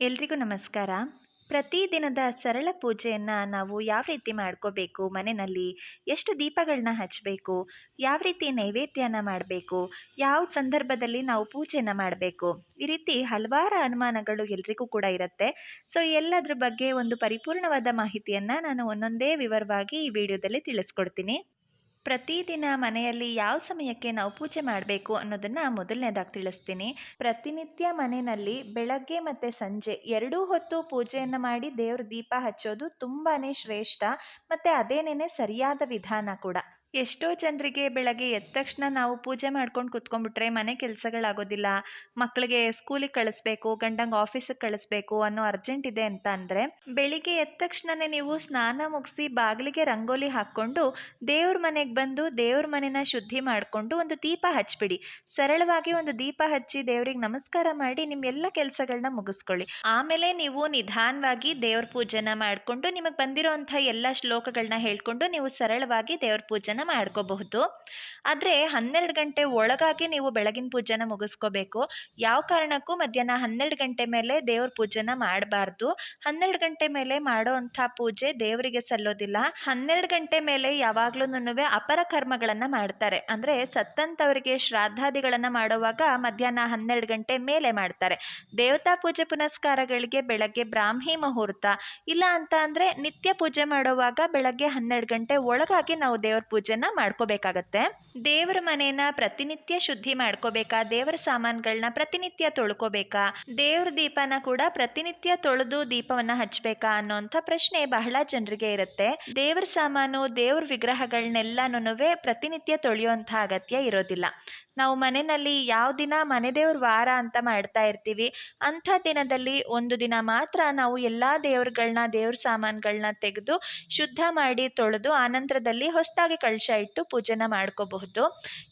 ಎಲ್ರಿಗೂ ನಮಸ್ಕಾರ. ಪ್ರತಿದಿನದ ಸರಳ ಪೂಜೆಯನ್ನು ನಾವು ಯಾವ ರೀತಿ ಮಾಡ್ಕೋಬೇಕು, ಮನೆಯಲ್ಲಿ ಎಷ್ಟು ದೀಪಗಳನ್ನ ಹಚ್ಚಬೇಕು ಯಾವ ರೀತಿ ನೈವೇದ್ಯನ ಮಾಡಬೇಕು, ಯಾವ ಸಂದರ್ಭದಲ್ಲಿ ನಾವು ಪೂಜೆನ ಮಾಡಬೇಕು, ಈ ರೀತಿ ಹಲವಾರು ಅನುಮಾನಗಳು ಎಲ್ರಿಗೂ ಕೂಡ ಇರುತ್ತೆ. ಸೊ ಎಲ್ಲದ್ರ ಬಗ್ಗೆ ಒಂದು ಪರಿಪೂರ್ಣವಾದ ಮಾಹಿತಿಯನ್ನು ನಾನು ಒಂದೊಂದೇ ವಿವರವಾಗಿ ಈ ವಿಡಿಯೋದಲ್ಲಿ ತಿಳಿಸ್ಕೊಡ್ತೀನಿ. ಪ್ರತಿದಿನ ಮನೆಯಲ್ಲಿ ಯಾವ ಸಮಯಕ್ಕೆ ನಾವು ಪೂಜೆ ಮಾಡಬೇಕು ಅನ್ನೋದನ್ನು ಮೊದಲನೇದಾಗಿ ತಿಳಿಸ್ತೀನಿ. ಪ್ರತಿನಿತ್ಯ ಮನೆಯಲ್ಲಿ ಬೆಳಗ್ಗೆ ಮತ್ತು ಸಂಜೆ ಎರಡೂ ಹೊತ್ತು ಪೂಜೆಯನ್ನು ಮಾಡಿ ದೇವ್ರ ದೀಪ ಹಚ್ಚೋದು ತುಂಬಾ ಶ್ರೇಷ್ಠ, ಮತ್ತು ಅದೇನೇ ಸರಿಯಾದ ವಿಧಾನ ಕೂಡ. ಎಷ್ಟೋ ಜನರಿಗೆ ಬೆಳಗ್ಗೆ ಎದ್ದ ತಕ್ಷಣ ನಾವು ಪೂಜೆ ಮಾಡ್ಕೊಂಡು ಕುತ್ಕೊಂಡ್ಬಿಟ್ರೆ ಮನೆ ಕೆಲಸಗಳಾಗೋದಿಲ್ಲ. ಮಕ್ಕಳಿಗೆ ಸ್ಕೂಲಿಗೆ ಕಳಿಸ್ಬೇಕು, ಗಂಡಂಗೆ ಆಫೀಸಿಗೆ ಕಳಿಸ್ಬೇಕು ಅನ್ನೋ ಅರ್ಜೆಂಟ್ ಇದೆ ಅಂತ ಅಂದರೆ, ಬೆಳಿಗ್ಗೆ ಎದ್ದ ತಕ್ಷಣನೇ ನೀವು ಸ್ನಾನ ಮುಗಿಸಿ ಬಾಗಿಲಿಗೆ ರಂಗೋಲಿ ಹಾಕ್ಕೊಂಡು ದೇವ್ರ ಮನೆಗೆ ಬಂದು ದೇವ್ರ ಮನೆನ ಶುದ್ಧಿ ಮಾಡಿಕೊಂಡು ಒಂದು ದೀಪ ಹಚ್ಚಿಬಿಡಿ ಸರಳವಾಗಿ ಒಂದು ದೀಪ ಹಚ್ಚಿ ದೇವ್ರಿಗೆ ನಮಸ್ಕಾರ ಮಾಡಿ ನಿಮ್ಮ ಎಲ್ಲ ಕೆಲಸಗಳನ್ನ ಮುಗಿಸ್ಕೊಳ್ಳಿ. ಆಮೇಲೆ ನೀವು ನಿಧಾನವಾಗಿ ದೇವ್ರ ಪೂಜೆನ ಮಾಡಿಕೊಂಡು ನಿಮಗೆ ಬಂದಿರೋಂಥ ಎಲ್ಲ ಶ್ಲೋಕಗಳನ್ನ ಹೇಳ್ಕೊಂಡು ನೀವು ಸರಳವಾಗಿ ದೇವ್ರ ಪೂಜೆನ ಮಾಡ್ಕೋಬಹುದು. ಆದರೆ ಹನ್ನೆರಡು ಗಂಟೆ ಒಳಗಾಗಿ ನೀವು ಬೆಳಗಿನ ಪೂಜೆನ ಮುಗಿಸ್ಕೋಬೇಕು. ಯಾವ ಕಾರಣಕ್ಕೂ ಮಧ್ಯಾಹ್ನ ಹನ್ನೆರಡು ಗಂಟೆ ಮೇಲೆ ದೇವ್ರ ಪೂಜೆನ ಮಾಡಬಾರ್ದು. ಹನ್ನೆರಡು ಗಂಟೆ ಮೇಲೆ ಮಾಡೋ ಪೂಜೆ ದೇವರಿಗೆ ಸಲ್ಲೋದಿಲ್ಲ. ಹನ್ನೆರಡು ಗಂಟೆ ಮೇಲೆ ಯಾವಾಗ್ಲೂ ಅಪರ ಕರ್ಮಗಳನ್ನು ಮಾಡ್ತಾರೆ. ಅಂದರೆ ಸತ್ತಂತವರಿಗೆ ಶ್ರಾದ್ದಾದಿಗಳನ್ನು ಮಾಡುವಾಗ ಮಧ್ಯಾಹ್ನ ಹನ್ನೆರಡು ಗಂಟೆ ಮೇಲೆ ಮಾಡ್ತಾರೆ. ದೇವತಾ ಪೂಜೆ ಪುನಸ್ಕಾರಗಳಿಗೆ ಬೆಳಗ್ಗೆ ಬ್ರಾಹ್ಮಿ ಮುಹೂರ್ತ. ಇಲ್ಲ ಅಂತ ಅಂದರೆ ನಿತ್ಯ ಪೂಜೆ ಮಾಡುವಾಗ ಬೆಳಗ್ಗೆ ಹನ್ನೆರಡು ಗಂಟೆ ಒಳಗಾಗಿ ನಾವು ದೇವ್ರ ಪೂಜೆನ ಮಾಡ್ಕೋಬೇಕಾಗತ್ತೆ. ದೇವರ ಮನೆಯನ್ನ ಪ್ರತಿನಿತ್ಯ ಶುದ್ಧಿ ಮಾಡ್ಕೋಬೇಕಾ? ದೇವರ ಸಾಮಾನುಗಳನ್ನ ಪ್ರತಿನಿತ್ಯ ತೊಳ್ಕೋಬೇಕಾ? ದೇವ್ರ ದೀಪನ ಕೂಡ ಪ್ರತಿನಿತ್ಯ ತೊಳೆದು ದೀಪವನ್ನ ಹಚ್ಬೇಕಾ ಅನ್ನೋಂಥ ಪ್ರಶ್ನೆ ಬಹಳ ಜನರಿಗೆ ಇರುತ್ತೆ. ದೇವ್ರ ಸಾಮಾನು, ದೇವ್ರ ವಿಗ್ರಹಗಳನ್ನೆಲ್ಲನೂ ಪ್ರತಿನಿತ್ಯ ತೊಳೆಯುವಂಥ ಅಗತ್ಯ ಇರೋದಿಲ್ಲ. ನಾವು ಮನೆಯಲ್ಲಿ ಯಾವ ದಿನ ಮನೆ ದೇವ್ರ ವಾರ ಅಂತ ಮಾಡ್ತಾ ಇರ್ತೀವಿ. ಅಂಥ ದಿನದಲ್ಲಿ ಒಂದು ದಿನ ಮಾತ್ರ ನಾವು ಎಲ್ಲ ದೇವ್ರಗಳನ್ನ ದೇವ್ರ ಸಾಮಾನುಗಳನ್ನ ತೆಗೆದು ಶುದ್ಧ ಮಾಡಿ ತೊಳೆದು ಆನಂತರದಲ್ಲಿ ಹೊಸದಾಗಿ ಕಳಶ ಇಟ್ಟು ಪೂಜೆನ ಮಾಡ್ಕೋಬಹುದು.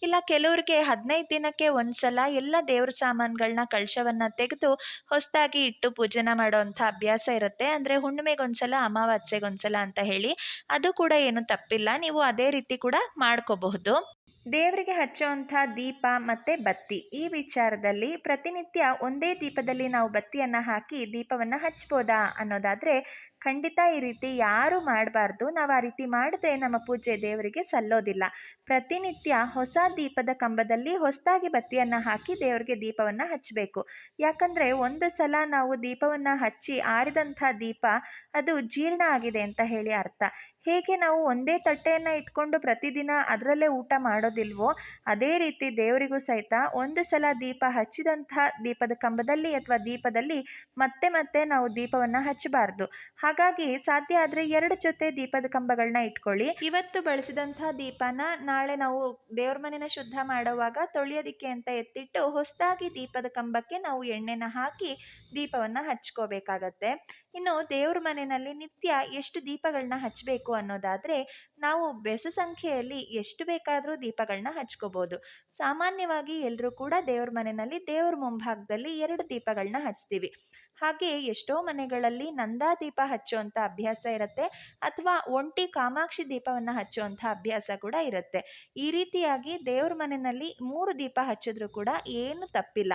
ಇಲ್ಲ ಕೆಲವ್ರಿಗೆ ಹದಿನೈದು ದಿನಕ್ಕೆ ಒಂದ್ಸಲ ಎಲ್ಲ ದೇವ್ರ ಸಾಮಾನುಗಳನ್ನ ಕಳಶವನ್ನು ತೆಗೆದು ಹೊಸದಾಗಿ ಇಟ್ಟು ಪೂಜೆನ ಮಾಡೋವಂಥ ಅಭ್ಯಾಸ ಇರುತ್ತೆ. ಅಂದರೆ ಹುಣ್ಣಿಮೆಗೊಂದ್ಸಲ ಅಮಾವಾಸ್ಯೆಗೊಂದ್ಸಲ ಅಂತ ಹೇಳಿ ಅದು ಕೂಡ ಏನು ತಪ್ಪಿಲ್ಲ. ನೀವು ಅದೇ ರೀತಿ ಕೂಡ ಮಾಡ್ಕೋಬಹುದು. ದೇವರಿಗೆ ಹಚ್ಚುವಂಥ ದೀಪ ಮತ್ತು ಬತ್ತಿ. ಈ ವಿಚಾರದಲ್ಲಿ ಪ್ರತಿನಿತ್ಯ ಒಂದೇ ದೀಪದಲ್ಲಿ ನಾವು ಬತ್ತಿಯನ್ನು ಹಾಕಿ ದೀಪವನ್ನು ಹಚ್ಬೋದಾ ಅನ್ನೋದಾದರೆ ಖಂಡಿತ ಈ ರೀತಿ ಯಾರು ಮಾಡಬಾರ್ದು. ನಾವು ಆ ರೀತಿ ಮಾಡಿದ್ರೆ ನಮ್ಮ ಪೂಜೆ ದೇವರಿಗೆ ಸಲ್ಲೋದಿಲ್ಲ. ಪ್ರತಿನಿತ್ಯ ಹೊಸ ದೀಪದ ಕಂಬದಲ್ಲಿ ಹೊಸದಾಗಿ ಬತ್ತಿಯನ್ನು ಹಾಕಿ ದೇವರಿಗೆ ದೀಪವನ್ನು ಹಚ್ಚಬೇಕು ಯಾಕಂದರೆ ಒಂದು ಸಲ ನಾವು ದೀಪವನ್ನು ಹಚ್ಚಿ ಆರಿದಂಥ ದೀಪ ಅದು ಜೀರ್ಣ ಆಗಿದೆ ಅಂತ ಹೇಳಿ ಅರ್ಥ. ಹೇಗೆ ನಾವು ಒಂದೇ ತಟ್ಟೆಯನ್ನು ಇಟ್ಕೊಂಡು ಪ್ರತಿದಿನ ಅದರಲ್ಲೇ ಊಟ ಮಾಡೋದಿಲ್ವೋ, ಅದೇ ರೀತಿ ದೇವರಿಗೂ ಸಹಿತ ಒಂದು ಸಲ ದೀಪ ಹಚ್ಚಿದಂಥ ದೀಪದ ಕಂಬದಲ್ಲಿ ಅಥವಾ ದೀಪದಲ್ಲಿ ಮತ್ತೆ ಮತ್ತೆ ನಾವು ದೀಪವನ್ನು ಹಚ್ಚಬಾರ್ದು. ಹಾಗಾಗಿ ಸಾಧ್ಯ ಆದ್ರೆ ಎರಡು ಜೊತೆ ದೀಪದ ಕಂಬಗಳನ್ನ ಇಟ್ಕೊಳ್ಳಿ. ಇವತ್ತು ಬಳಸಿದಂತಹ ದೀಪನ ನಾಳೆ ನಾವು ದೇವ್ರ ಮನೆನ ಶುದ್ಧ ಮಾಡುವಾಗ ತೊಳೆಯೋದಿಕ್ಕೆ ಅಂತ ಎತ್ತಿಟ್ಟು ಹೊಸದಾಗಿ ದೀಪದ ಕಂಬಕ್ಕೆ ನಾವು ಎಣ್ಣೆನ ಹಾಕಿ ದೀಪವನ್ನ ಹಚ್ಕೋಬೇಕಾಗತ್ತೆ. ಇನ್ನು ದೇವ್ರ ಮನೆಯಲ್ಲಿ ನಿತ್ಯ ಎಷ್ಟು ದೀಪಗಳನ್ನ ಹಚ್ಚಬೇಕು ಅನ್ನೋದಾದರೆ, ನಾವು ಬೆಸ ಸಂಖ್ಯೆಯಲ್ಲಿ ಎಷ್ಟು ಬೇಕಾದರೂ ದೀಪಗಳನ್ನ ಹಚ್ಕೋಬೋದು. ಸಾಮಾನ್ಯವಾಗಿ ಎಲ್ಲರೂ ಕೂಡ ದೇವ್ರ ಮನೆಯಲ್ಲಿ ದೇವ್ರ ಮುಂಭಾಗದಲ್ಲಿ ಎರಡು ದೀಪಗಳನ್ನ ಹಚ್ತೀವಿ. ಹಾಗೆ ಎಷ್ಟೋ ಮನೆಗಳಲ್ಲಿ ನಂದಾ ದೀಪ ಹಚ್ಚುವಂಥ ಅಭ್ಯಾಸ ಇರುತ್ತೆ, ಅಥವಾ ಒಂಟಿ ಕಾಮಾಕ್ಷಿ ದೀಪವನ್ನು ಹಚ್ಚುವಂಥ ಅಭ್ಯಾಸ ಕೂಡ ಇರುತ್ತೆ. ಈ ರೀತಿಯಾಗಿ ದೇವ್ರ ಮನೆಯಲ್ಲಿ ಮೂರು ದೀಪ ಹಚ್ಚಿದ್ರೂ ಕೂಡ ಏನು ತಪ್ಪಿಲ್ಲ.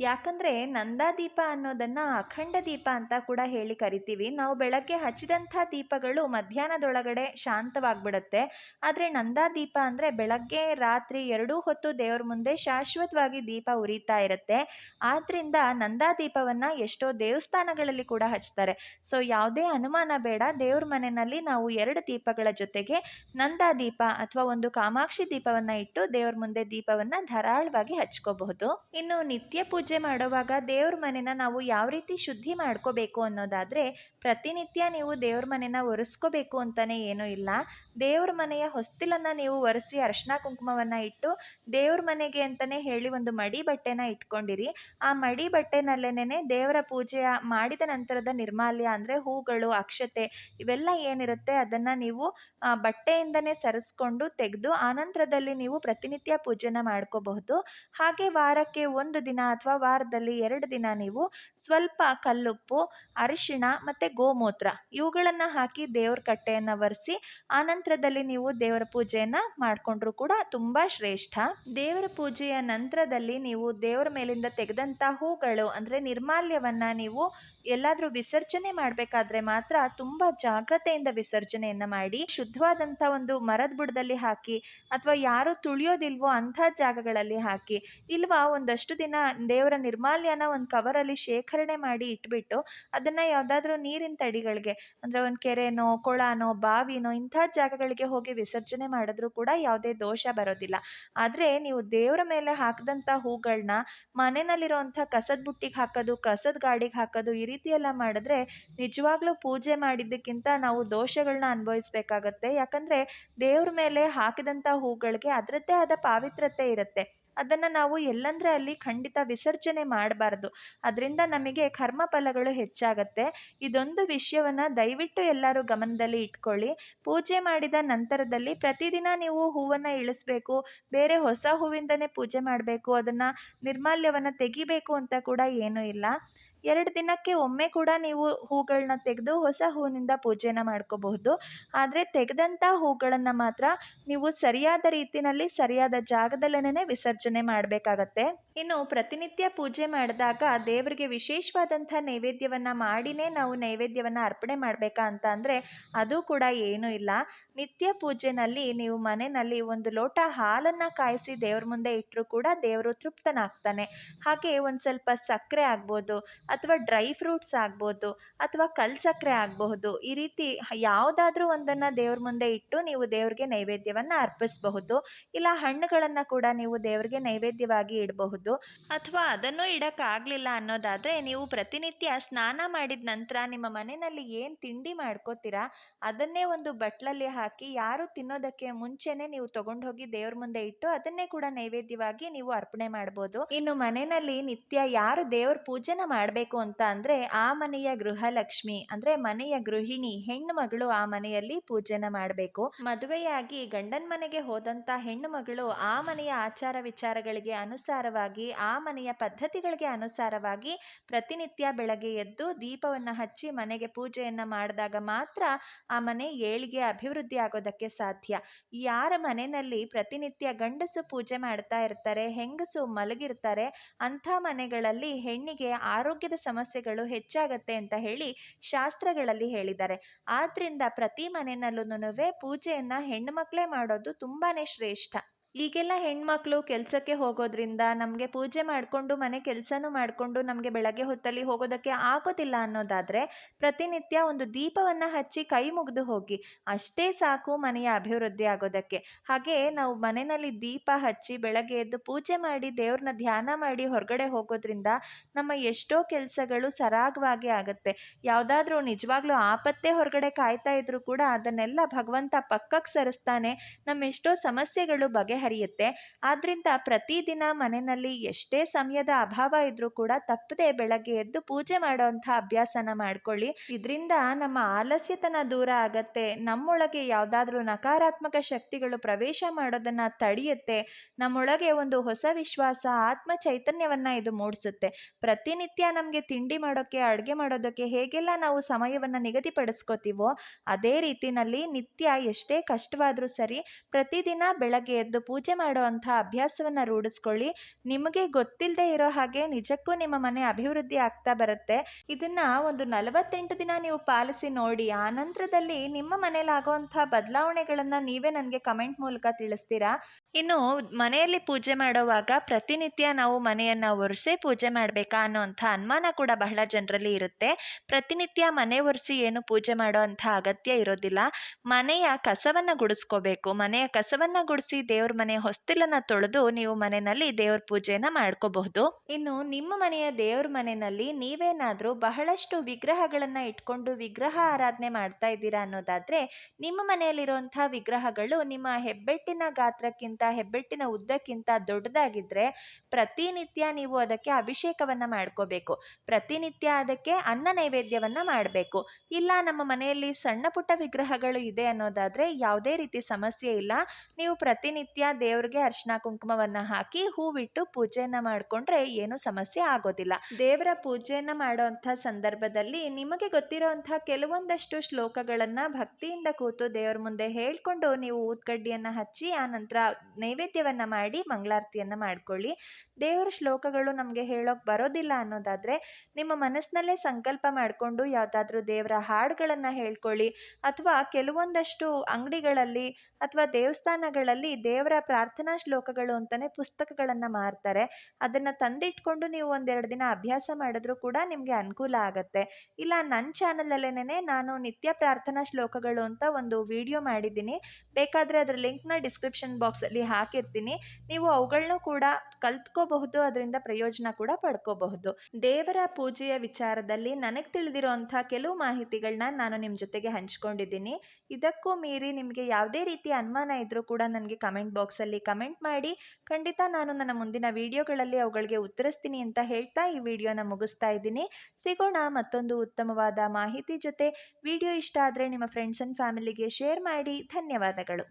ಯಾಕಂದರೆ ನಂದಾದೀಪ ಅನ್ನೋದನ್ನು ಅಖಂಡ ದೀಪ ಅಂತ ಕೂಡ ಹೇಳಿ ಕರಿತೀವಿ. ನಾವು ಬೆಳಗ್ಗೆ ಹಚ್ಚಿದಂಥ ದೀಪಗಳು ಮಧ್ಯಾಹ್ನದೊಳಗಡೆ ಶಾಂತವಾಗ್ಬಿಡತ್ತೆ. ಆದರೆ ನಂದಾದೀಪ ಅಂದರೆ ಬೆಳಗ್ಗೆ ರಾತ್ರಿ ಎರಡೂ ಹೊತ್ತು ದೇವ್ರ ಮುಂದೆ ಶಾಶ್ವತವಾಗಿ ದೀಪ ಉರಿತಾ ಇರುತ್ತೆ. ಆದ್ದರಿಂದ ನಂದಾದೀಪವನ್ನು ಎಷ್ಟೋ ದೇವಸ್ಥಾನಗಳಲ್ಲಿ ಕೂಡ ಹಚ್ತಾರೆ. ಸೊ ಯಾವುದೇ ಅನುಮಾನ ಬೇಡ. ದೇವ್ರ ಮನೆಯಲ್ಲಿ ನಾವು ಎರಡು ದೀಪಗಳ ಜೊತೆಗೆ ನಂದಾದೀಪ ಅಥವಾ ಒಂದು ಕಾಮಾಕ್ಷಿ ದೀಪವನ್ನು ಇಟ್ಟು ದೇವ್ರ ಮುಂದೆ ದೀಪವನ್ನು ಧಾರಾಳವಾಗಿ ಹಚ್ಕೋಬಹುದು. ಇನ್ನು ನಿತ್ಯ ಪೂಜೆ ಪೂಜೆ ಮಾಡುವಾಗ ದೇವ್ರ ಮನೆನ ನಾವು ಯಾವ ರೀತಿ ಶುದ್ಧಿ ಮಾಡ್ಕೋಬೇಕು ಅನ್ನೋದಾದರೆ ಪ್ರತಿನಿತ್ಯ ನೀವು ದೇವ್ರ ಮನೆನ ಒರೆಸ್ಕೋಬೇಕು ಅಂತಲೇ ಏನೂ ಇಲ್ಲ. ದೇವ್ರ ಮನೆಯ ಹೊಸ್ತಿಲನ್ನು ನೀವು ಒರೆಸಿ ಅರಶಿನ ಕುಂಕುಮವನ್ನು ಇಟ್ಟು ದೇವ್ರ ಮನೆಗೆ ಅಂತಲೇ ಹೇಳಿ ಒಂದು ಮಡಿ ಬಟ್ಟೆನ ಇಟ್ಕೊಂಡಿರಿ. ಆ ಮಡಿ ಬಟ್ಟೆನಲ್ಲೇನೆ ದೇವರ ಪೂಜೆಯ ಮಾಡಿದ ನಂತರದ ನಿರ್ಮಾಲ್ಯ ಅಂದರೆ ಹೂಗಳು, ಅಕ್ಷತೆ ಇವೆಲ್ಲ ಏನಿರುತ್ತೆ ಅದನ್ನು ನೀವು ಬಟ್ಟೆಯಿಂದನೇ ಸರಿಸ್ಕೊಂಡು ತೆಗೆದು ಆನಂತರದಲ್ಲಿ ನೀವು ಪ್ರತಿನಿತ್ಯ ಪೂಜೆನ ಮಾಡ್ಕೋಬಹುದು. ಹಾಗೆ ವಾರಕ್ಕೆ ಒಂದು ದಿನ ಅಥವಾ ವಾರದಲ್ಲಿ ಎರಡು ದಿನ ನೀವು ಸ್ವಲ್ಪ ಕಲ್ಲುಪ್ಪು, ಅರಿಶಿಣ ಮತ್ತು ಗೋಮೂತ್ರ ಇವುಗಳನ್ನು ಹಾಕಿ ದೇವ್ರ ಕಟ್ಟೆಯನ್ನು ಒರೆಸಿ ಆನಂತರದಲ್ಲಿ ನೀವು ದೇವರ ಪೂಜೆಯನ್ನು ಮಾಡಿಕೊಂಡ್ರೂ ಕೂಡ ತುಂಬ ಶ್ರೇಷ್ಠ. ದೇವರ ಪೂಜೆಯ ನಂತರದಲ್ಲಿ ನೀವು ದೇವರ ಮೇಲಿಂದ ತೆಗೆದಂಥ ಹೂಗಳು ಅಂದರೆ ನಿರ್ಮಾಲ್ಯವನ್ನು ನೀವು ಎಲ್ಲಾದರೂ ವಿಸರ್ಜನೆ ಮಾಡಬೇಕಾದ್ರೆ ಮಾತ್ರ ತುಂಬ ಜಾಗ್ರತೆಯಿಂದ ವಿಸರ್ಜನೆಯನ್ನು ಮಾಡಿ ಶುದ್ಧವಾದಂಥ ಒಂದು ಮರದ ಬುಡದಲ್ಲಿ ಹಾಕಿ ಅಥವಾ ಯಾರು ತುಳಿಯೋದಿಲ್ವೋ ಅಂಥ ಜಾಗಗಳಲ್ಲಿ ಹಾಕಿ, ಇಲ್ವಾ ಒಂದಷ್ಟು ದಿನ ದೇವರ ನಿರ್ಮಾಲ್ಯನ ಒಂದು ಕವರಲ್ಲಿ ಶೇಖರಣೆ ಮಾಡಿ ಇಟ್ಬಿಟ್ಟು ಅದನ್ನು ಯಾವುದಾದ್ರೂ ನೀರಿನ ತಡಿಗಳಿಗೆ, ಅಂದರೆ ಒಂದು ಕೆರೆನೋ, ಕೊಳನೋ, ಬಾವಿನೋ ಇಂಥ ಜಾಗಗಳಿಗೆ ಹೋಗಿ ವಿಸರ್ಜನೆ ಮಾಡಿದ್ರೂ ಕೂಡ ಯಾವುದೇ ದೋಷ ಬರೋದಿಲ್ಲ. ಆದರೆ ನೀವು ದೇವರ ಮೇಲೆ ಹಾಕಿದಂಥ ಹೂಗಳನ್ನ ಮನೆಯಲ್ಲಿರುವಂಥ ಕಸದ ಬುಟ್ಟಿಗೆ ಹಾಕೋದು ಕಸದ ಗಾಡಿಗೆ ಹಾಕೋದು ಈ ರೀತಿ ಎಲ್ಲ ಮಾಡಿದ್ರೆ ನಿಜವಾಗ್ಲೂ ಪೂಜೆ ಮಾಡಿದ್ದಕ್ಕಿಂತ ನಾವು ದೋಷಗಳನ್ನ ಅನುಭವಿಸ್ಬೇಕಾಗತ್ತೆ. ಯಾಕಂದರೆ ದೇವ್ರ ಮೇಲೆ ಹಾಕಿದಂಥ ಹೂಗಳಿಗೆ ಅದರದ್ದೇ ಆದ ಪಾವಿತ್ರತೆ ಇರುತ್ತೆ. ಅದನ್ನು ನಾವು ಎಲ್ಲಂದ್ರೆ ಅಲ್ಲಿ ಖಂಡಿತ ವಿಸರ್ಜನೆ ಮಾಡಬಾರ್ದು. ಅದರಿಂದ ನಮಗೆ ಕರ್ಮಫಲಗಳು ಹೆಚ್ಚಾಗತ್ತೆ. ಇದೊಂದು ವಿಷಯವನ್ನು ದಯವಿಟ್ಟು ಎಲ್ಲರೂ ಗಮನದಲ್ಲಿ ಇಟ್ಕೊಳ್ಳಿ. ಪೂಜೆ ಮಾಡಿದ ನಂತರದಲ್ಲಿ ಪ್ರತಿದಿನ ನೀವು ಹೂವನ್ನು ಇಳಿಸ್ಬೇಕು, ಬೇರೆ ಹೊಸ ಹೂವಿಂದನೇ ಪೂಜೆ ಮಾಡಬೇಕು, ಅದನ್ನು ನಿರ್ಮಾಲ್ಯವನ್ನು ತೆಗಿಬೇಕು ಅಂತ ಕೂಡ ಏನೂ ಇಲ್ಲ. ಎರಡು ದಿನಕ್ಕೆ ಒಮ್ಮೆ ಕೂಡ ನೀವು ಹೂಗಳನ್ನ ತೆಗೆದು ಹೊಸ ಹೂವಿನಿಂದ ಪೂಜೆನ ಮಾಡ್ಕೋಬಹುದು. ಆದರೆ ತೆಗೆದಂಥ ಹೂಗಳನ್ನು ಮಾತ್ರ ನೀವು ಸರಿಯಾದ ರೀತಿಯಲ್ಲಿ ಸರಿಯಾದ ಜಾಗದಲ್ಲೇನೆ ವಿಸರ್ಜನೆ ಮಾಡಬೇಕಾಗತ್ತೆ. ಇನ್ನು ಪ್ರತಿನಿತ್ಯ ಪೂಜೆ ಮಾಡಿದಾಗ ದೇವರಿಗೆ ವಿಶೇಷವಾದಂಥ ನೈವೇದ್ಯವನ್ನು ಮಾಡಿನೇ ನಾವು ನೈವೇದ್ಯವನ್ನು ಅರ್ಪಣೆ ಮಾಡಬೇಕಾ ಅಂತ ಅಂದರೆ ಅದು ಕೂಡ ಏನೂ ಇಲ್ಲ. ನಿತ್ಯ ಪೂಜೆನಲ್ಲಿ ನೀವು ಮನೆಯಲ್ಲಿ ಒಂದು ಲೋಟ ಹಾಲನ್ನು ಕಾಯಿಸಿ ದೇವ್ರ ಮುಂದೆ ಇಟ್ಟರೂ ಕೂಡ ದೇವರು ತೃಪ್ತನಾಗ್ತಾನೆ. ಹಾಗೆ ಒಂದು ಸ್ವಲ್ಪ ಸಕ್ಕರೆ ಆಗ್ಬೋದು ಅಥವಾ ಡ್ರೈ ಫ್ರೂಟ್ಸ್ ಆಗ್ಬೋದು ಅಥವಾ ಕಲ್ ಸಕ್ಕರೆ ಆಗಬಹುದು, ಈ ರೀತಿ ಯಾವುದಾದ್ರೂ ಒಂದನ್ನು ದೇವ್ರ ಮುಂದೆ ಇಟ್ಟು ನೀವು ದೇವ್ರಿಗೆ ನೈವೇದ್ಯವನ್ನು ಅರ್ಪಿಸಬಹುದು. ಇಲ್ಲ ಹಣ್ಣುಗಳನ್ನು ಕೂಡ ನೀವು ದೇವರಿಗೆ ನೈವೇದ್ಯವಾಗಿ ಇಡಬಹುದು. ಅಥವಾ ಅದನ್ನು ಇಡೋಕ್ಕಾಗಲಿಲ್ಲ ಅನ್ನೋದಾದರೆ ನೀವು ಪ್ರತಿನಿತ್ಯ ಸ್ನಾನ ಮಾಡಿದ ನಂತರ ನಿಮ್ಮ ಮನೆಯಲ್ಲಿ ಏನು ತಿಂಡಿ ಮಾಡ್ಕೋತೀರಾ, ಅದನ್ನೇ ಒಂದು ಬಟ್ಲಲ್ಲಿ ಹಾಕಿ ಯಾರು ತಿನ್ನೋದಕ್ಕೆ ಮುಂಚೆನೇ ನೀವು ತಗೊಂಡು ಹೋಗಿ ದೇವ್ರ ಮುಂದೆ ಇಟ್ಟು ಅದನ್ನೇ ಕೂಡ ನೈವೇದ್ಯವಾಗಿ ನೀವು ಅರ್ಪಣೆ ಮಾಡ್ಬೋದು. ಇನ್ನು ಮನೆಯಲ್ಲಿ ನಿತ್ಯ ಯಾರು ದೇವ್ರ ಪೂಜೆನ ಮಾಡಬೇಕು ಅಂತ ಅಂದರೆ ಆ ಮನೆಯ ಗೃಹಲಕ್ಷ್ಮಿ, ಅಂದರೆ ಮನೆಯ ಗೃಹಿಣಿ ಹೆಣ್ಣು ಮಗಳು ಆ ಮನೆಯಲ್ಲಿ ಪೂಜೆನ ಮಾಡಬೇಕು. ಮದುವೆಯಾಗಿ ಗಂಡನ ಮನೆಗೆ ಹೋದಂಥ ಹೆಣ್ಣು ಮಗಳು ಆ ಮನೆಯ ಆಚಾರ ವಿಚಾರಗಳಿಗೆ ಅನುಸಾರವಾಗಿ, ಆ ಮನೆಯ ಪದ್ಧತಿಗಳಿಗೆ ಅನುಸಾರವಾಗಿ ಪ್ರತಿನಿತ್ಯ ಬೆಳಗ್ಗೆ ಎದ್ದು ದೀಪವನ್ನು ಹಚ್ಚಿ ಮನೆಗೆ ಪೂಜೆಯನ್ನು ಮಾಡಿದಾಗ ಮಾತ್ರ ಆ ಮನೆ ಏಳಿಗೆ ಅಭಿವೃದ್ಧಿ ಆಗೋದಕ್ಕೆ ಸಾಧ್ಯ. ಯಾರ ಮನೆಯಲ್ಲಿ ಪ್ರತಿನಿತ್ಯ ಗಂಡಸು ಪೂಜೆ ಮಾಡ್ತಾ ಇರ್ತಾರೆ, ಹೆಂಗಸು ಮಲಗಿರ್ತಾರೆ, ಅಂಥ ಮನೆಗಳಲ್ಲಿ ಹೆಣ್ಣಿಗೆ ಆರೋಗ್ಯದ ಸಮಸ್ಯೆಗಳು ಹೆಚ್ಚಾಗತ್ತೆ ಅಂತ ಹೇಳಿ ಶಾಸ್ತ್ರಗಳಲ್ಲಿ ಹೇಳಿದ್ದಾರೆ. ಆದ್ರಿಂದ ಪ್ರತಿ ಮನೆಯಲ್ಲೂ ಪೂಜೆಯನ್ನ ಹೆಣ್ಣು ಮಕ್ಕಳೇ ಮಾಡೋದು ತುಂಬಾನೇ ಶ್ರೇಷ್ಠ. ಈಗೆಲ್ಲ ಹೆಣ್ಮಕ್ಳು ಕೆಲಸಕ್ಕೆ ಹೋಗೋದ್ರಿಂದ ನಮಗೆ ಪೂಜೆ ಮಾಡಿಕೊಂಡು ಮನೆ ಕೆಲಸನೂ ಮಾಡಿಕೊಂಡು ನಮಗೆ ಬೆಳಗ್ಗೆ ಹೊತ್ತಲ್ಲಿ ಹೋಗೋದಕ್ಕೆ ಆಗೋದಿಲ್ಲ ಅನ್ನೋದಾದರೆ ಪ್ರತಿನಿತ್ಯ ಒಂದು ದೀಪವನ್ನು ಹಚ್ಚಿ ಕೈ ಮುಗಿದು ಹೋಗಿ, ಅಷ್ಟೇ ಸಾಕು ಮನೆಯ ಅಭಿವೃದ್ಧಿ ಆಗೋದಕ್ಕೆ. ಹಾಗೆ ನಾವು ಮನೆಯಲ್ಲಿ ದೀಪ ಹಚ್ಚಿ ಬೆಳಗ್ಗೆ ಎದ್ದು ಪೂಜೆ ಮಾಡಿ ದೇವ್ರನ್ನ ಧ್ಯಾನ ಮಾಡಿ ಹೊರಗಡೆ ಹೋಗೋದ್ರಿಂದ ನಮ್ಮ ಎಷ್ಟೋ ಕೆಲಸಗಳು ಸರಾಗವಾಗಿ ಆಗುತ್ತೆ. ಯಾವುದಾದ್ರೂ ನಿಜವಾಗ್ಲೂ ಆಪತ್ತೆ ಹೊರಗಡೆ ಕಾಯ್ತಾ ಇದ್ರೂ ಕೂಡ ಅದನ್ನೆಲ್ಲ ಭಗವಂತ ಪಕ್ಕಕ್ಕೆ ಸರಿಸ್ತಾನೆ, ನಮ್ಮೆಷ್ಟೋ ಸಮಸ್ಯೆಗಳು ಸಮಸ್ಯೆಗಳು ಬಗೆಹರಿಯುತ್ತೆ ಆದ್ದರಿಂದ ಪ್ರತಿದಿನ ಮನೆಯಲ್ಲಿ ಎಷ್ಟೇ ಸಮಯದ ಅಭಾವ ಇದ್ರೂ ಕೂಡ ತಪ್ಪದೆ ಬೆಳಗ್ಗೆ ಎದ್ದು ಪೂಜೆ ಮಾಡುವಂತಹ ಅಭ್ಯಾಸನ ಮಾಡ್ಕೊಳ್ಳಿ. ಇದರಿಂದ ನಮ್ಮ ಆಲಸ್ಯತನ ದೂರ ಆಗತ್ತೆ. ನಮ್ಮೊಳಗೆ ಯಾವುದಾದ್ರೂ ನಕಾರಾತ್ಮಕ ಶಕ್ತಿಗಳು ಪ್ರವೇಶ ಮಾಡೋದನ್ನ ತಡೆಯುತ್ತೆ. ನಮ್ಮೊಳಗೆ ಒಂದು ಹೊಸ ವಿಶ್ವಾಸ ಆತ್ಮ ಚೈತನ್ಯವನ್ನ ಇದು ಮೂಡಿಸುತ್ತೆ. ಪ್ರತಿನಿತ್ಯ ನಮಗೆ ತಿಂಡಿ ಮಾಡೋಕ್ಕೆ ಅಡುಗೆ ಮಾಡೋದಕ್ಕೆ ಹೇಗೆಲ್ಲ ನಾವು ಸಮಯವನ್ನು ನಿಗದಿಪಡಿಸ್ಕೋತೀವೋ, ಅದೇ ರೀತಿನಲ್ಲಿ ನಿತ್ಯ ಎಷ್ಟೇ ಕಷ್ಟವಾದರೂ ಸರಿ ಪ್ರತಿದಿನ ಬೆಳಗ್ಗೆ ಎದ್ದು ಪೂಜೆ ಮಾಡುವಂಥ ಅಭ್ಯಾಸವನ್ನು ರೂಢಿಸ್ಕೊಳ್ಳಿ. ನಿಮಗೆ ಗೊತ್ತಿಲ್ಲದೆ ಇರೋ ಹಾಗೆ ನಿಜಕ್ಕೂ ನಿಮ್ಮ ಮನೆ ಅಭಿವೃದ್ಧಿ ಆಗ್ತಾ ಬರುತ್ತೆ. ಇದನ್ನ ಒಂದು ನಲವತ್ತೆಂಟು ದಿನ ನೀವು ಪಾಲಿಸಿ ನೋಡಿ, ಆ ನಂತರದಲ್ಲಿ ನಿಮ್ಮ ಮನೇಲಿ ಆಗೋವಂಥ ಬದಲಾವಣೆಗಳನ್ನು ನೀವೇ ನನಗೆ ಕಮೆಂಟ್ ಮೂಲಕ ತಿಳಿಸ್ತೀರಾ? ಇನ್ನು ಮನೆಯಲ್ಲಿ ಪೂಜೆ ಮಾಡುವಾಗ ಪ್ರತಿನಿತ್ಯ ನಾವು ಮನೆಯನ್ನು ಒರೆಸೇ ಪೂಜೆ ಮಾಡಬೇಕಾ ಅನ್ನೋವಂಥ ಅನುಮಾನ ಕೂಡ ಬಹಳ ಜನರಲ್ಲಿ ಇರುತ್ತೆ. ಪ್ರತಿನಿತ್ಯ ಮನೆ ಒರೆಸಿ ಏನು ಪೂಜೆ ಮಾಡೋ ಅಗತ್ಯ ಇರೋದಿಲ್ಲ. ಮನೆಯ ಕಸವನ್ನು ಗುಡಿಸ್ಕೋಬೇಕು. ಮನೆಯ ಕಸವನ್ನು ಗುಡಿಸಿ ದೇವ್ರ ಮನೆ ಹೊಸ್ತಿಲನ್ನ ತೊಳೆದು ನೀವು ಮನೆಯಲ್ಲಿ ದೇವ್ರ ಪೂಜೆನ ಮಾಡ್ಕೋಬಹುದು. ಇನ್ನು ನಿಮ್ಮ ಮನೆಯ ದೇವ್ರ ಮನೆಯಲ್ಲಿ ನೀವೇನಾದರೂ ಬಹಳಷ್ಟು ವಿಗ್ರಹಗಳನ್ನ ಇಟ್ಕೊಂಡು ವಿಗ್ರಹ ಆರಾಧನೆ ಮಾಡ್ತಾ ಇದ್ದೀರಾ ಅನ್ನೋದಾದ್ರೆ, ನಿಮ್ಮ ಮನೆಯಲ್ಲಿರುವಂತಹ ವಿಗ್ರಹಗಳು ನಿಮ್ಮ ಹೆಬ್ಬೆಟ್ಟಿನ ಗಾತ್ರಕ್ಕಿಂತ, ಹೆಬ್ಬೆಟ್ಟಿನ ಉದ್ದಕ್ಕಿಂತ ದೊಡ್ಡದಾಗಿದ್ರೆ ಪ್ರತಿನಿತ್ಯ ನೀವು ಅದಕ್ಕೆ ಅಭಿಷೇಕವನ್ನ ಮಾಡ್ಕೋಬೇಕು. ಪ್ರತಿನಿತ್ಯ ಅದಕ್ಕೆ ಅನ್ನ ನೈವೇದ್ಯವನ್ನ ಮಾಡಬೇಕು. ಇಲ್ಲ ನಮ್ಮ ಮನೆಯಲ್ಲಿ ಸಣ್ಣ ಪುಟ್ಟ ವಿಗ್ರಹಗಳು ಇದೆ ಅನ್ನೋದಾದ್ರೆ ಯಾವುದೇ ರೀತಿ ಸಮಸ್ಯೆ ಇಲ್ಲ. ನೀವು ಪ್ರತಿನಿತ್ಯ ಪ್ರತಿನಿತ್ಯ ದೇವ್ರಿಗೆ ಅರ್ಶಿನ ಕುಂಕುಮವನ್ನ ಹಾಕಿ ಹೂವಿಟ್ಟು ಪೂಜೆಯನ್ನ ಮಾಡಿಕೊಂಡ್ರೆ ಏನು ಸಮಸ್ಯೆ ಆಗೋದಿಲ್ಲ. ದೇವರ ಪೂಜೆಯನ್ನ ಮಾಡುವಂಥ ಸಂದರ್ಭದಲ್ಲಿ ನಿಮಗೆ ಗೊತ್ತಿರೋಂಥ ಕೆಲವೊಂದಷ್ಟು ಶ್ಲೋಕಗಳನ್ನ ಭಕ್ತಿಯಿಂದ ಕೂತು ದೇವರ ಮುಂದೆ ಹೇಳ್ಕೊಂಡು ನೀವು ಊದ್ಗಡ್ಡಿಯನ್ನ ಹಚ್ಚಿ, ಆ ನಂತರ ನೈವೇದ್ಯವನ್ನ ಮಾಡಿ, ಮಂಗಳಾರತಿಯನ್ನ ಮಾಡ್ಕೊಳ್ಳಿ. ದೇವರ ಶ್ಲೋಕಗಳು ನಮಗೆ ಹೇಳೋಕೆ ಬರೋದಿಲ್ಲ ಅನ್ನೋದಾದ್ರೆ ನಿಮ್ಮ ಮನಸ್ಸಿನಲ್ಲೇ ಸಂಕಲ್ಪ ಮಾಡಿಕೊಂಡು ಯಾವುದಾದ್ರೂ ದೇವರ ಹಾಡುಗಳನ್ನು ಹೇಳ್ಕೊಳ್ಳಿ. ಅಥವಾ ಕೆಲವೊಂದಷ್ಟು ಅಂಗಡಿಗಳಲ್ಲಿ ಅಥವಾ ದೇವಸ್ಥಾನಗಳಲ್ಲಿ ದೇವರ ಪ್ರಾರ್ಥನಾ ಶ್ಲೋಕಗಳು ಅಂತಲೇ ಪುಸ್ತಕಗಳನ್ನು ಮಾರ್ತಾರೆ. ಅದನ್ನು ತಂದಿಟ್ಕೊಂಡು ನೀವು ಒಂದೆರಡು ದಿನ ಅಭ್ಯಾಸ ಮಾಡಿದ್ರೂ ಕೂಡ ನಿಮಗೆ ಅನುಕೂಲ ಆಗುತ್ತೆ. ಇಲ್ಲ ನನ್ನ ಚಾನಲಲ್ಲೇನೆ ನಾನು ನಿತ್ಯ ಪ್ರಾರ್ಥನಾ ಶ್ಲೋಕಗಳು ಅಂತ ಒಂದು ವಿಡಿಯೋ ಮಾಡಿದ್ದೀನಿ. ಬೇಕಾದರೆ ಅದರ ಲಿಂಕ್ನ ಡಿಸ್ಕ್ರಿಪ್ಷನ್ ಬಾಕ್ಸಲ್ಲಿ ಹಾಕಿರ್ತೀನಿ. ನೀವು ಅವುಗಳನ್ನೂ ಕೂಡ ಕಲ್ತ್ಕೋಬಹುದು, ಅದರಿಂದ ಪ್ರಯೋಜನ ಕೂಡ ಪಡ್ಕೋಬಹುದು. ದೇವರ ಪೂಜೆಯ ವಿಚಾರದಲ್ಲಿ ನನಗೆ ತಿಳಿದಿರೋಂಥ ಕೆಲವು ಮಾಹಿತಿಗಳನ್ನ ನಾನು ನಿಮ್ಮ ಜೊತೆಗೆ ಹಂಚ್ಕೊಂಡಿದ್ದೀನಿ. ಇದಕ್ಕೂ ಮೀರಿ ನಿಮಗೆ ಯಾವುದೇ ರೀತಿಯ ಅನುಮಾನ ಇದ್ದರೂ ಕೂಡ ನನಗೆ ಕಮೆಂಟ್ ಬಾಕ್ಸಲ್ಲಿ ಕಮೆಂಟ್ ಮಾಡಿ. ಖಂಡಿತ ನಾನು ನನ್ನ ಮುಂದಿನ ವಿಡಿಯೋಗಳಲ್ಲಿ ಅವುಗಳಿಗೆ ಉತ್ತರಿಸ್ತೀನಿ ಅಂತ ಹೇಳ್ತಾ ಈ ವಿಡಿಯೋನ ಮುಗಿಸ್ತಾ ಇದ್ದೀನಿ. ಸಿಗೋಣ ಮತ್ತೊಂದು ಉತ್ತಮವಾದ ಮಾಹಿತಿ ಜೊತೆ. ವಿಡಿಯೋ ಇಷ್ಟ ಆದರೆ ನಿಮ್ಮ ಫ್ರೆಂಡ್ಸ್ ಆ್ಯಂಡ್ ಫ್ಯಾಮಿಲಿಗೆ ಶೇರ್ ಮಾಡಿ. ಧನ್ಯವಾದಗಳು.